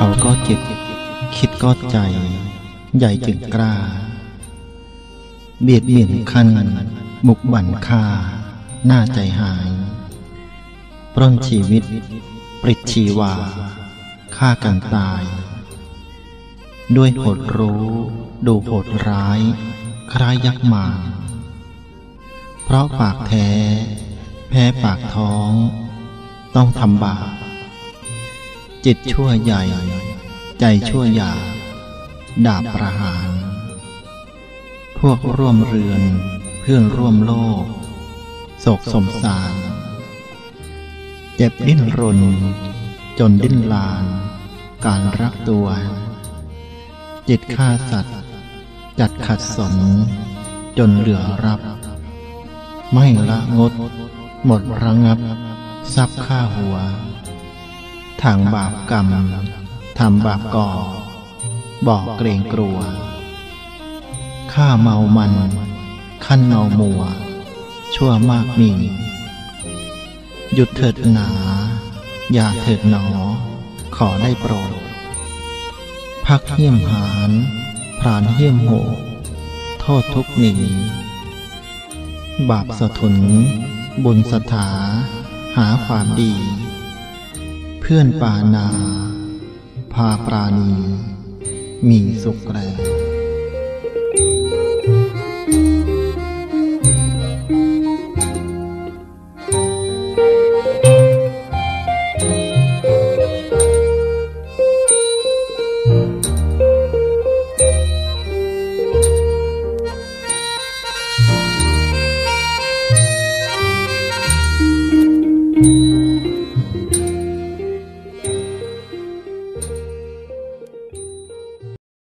เขาก็จิต คิดก็ใจ ใหญ่จึงกล้า เบียดเบียนคันบุกบั่นฆ่าหน้าใจหายปล้นชีวิต ปริชีวาฆ่ากันตาย ด้วยโหดรู้ดูโหดร้าย คล้ายยักษ์มาเพราะปากแท้ แพ้ปากท้อง ต้องทำบาป จิตชั่วใหญ่ ใจชั่วหยาดาบประหาร พวกร่วมเรือน เพื่อนร่วมโลกโศกสมสารเจ็บดิ้นรน จนดิ้นลาน การรักตัว จิตฆ่าสัตว์ จัดขัดสน จนเหลือรับ ไม่ละงด หมดระงับ ทรัพย์ฆ่าหัว ทางบาปกรรมทำบาปก่อ บอกเกรงกลัว ข้าเมามัน ขั้นเมามัว ชั่วมากมี หยุดเถิดหนา อย่าเถิดหนอ ขอได้โปรด พักเหี้ยมหานพรานเหี้ยมโห โทษทุกหนีบาปสะทุน บุญสถา หาความดี พื่อนปานา พาปราณี มีสุขแรง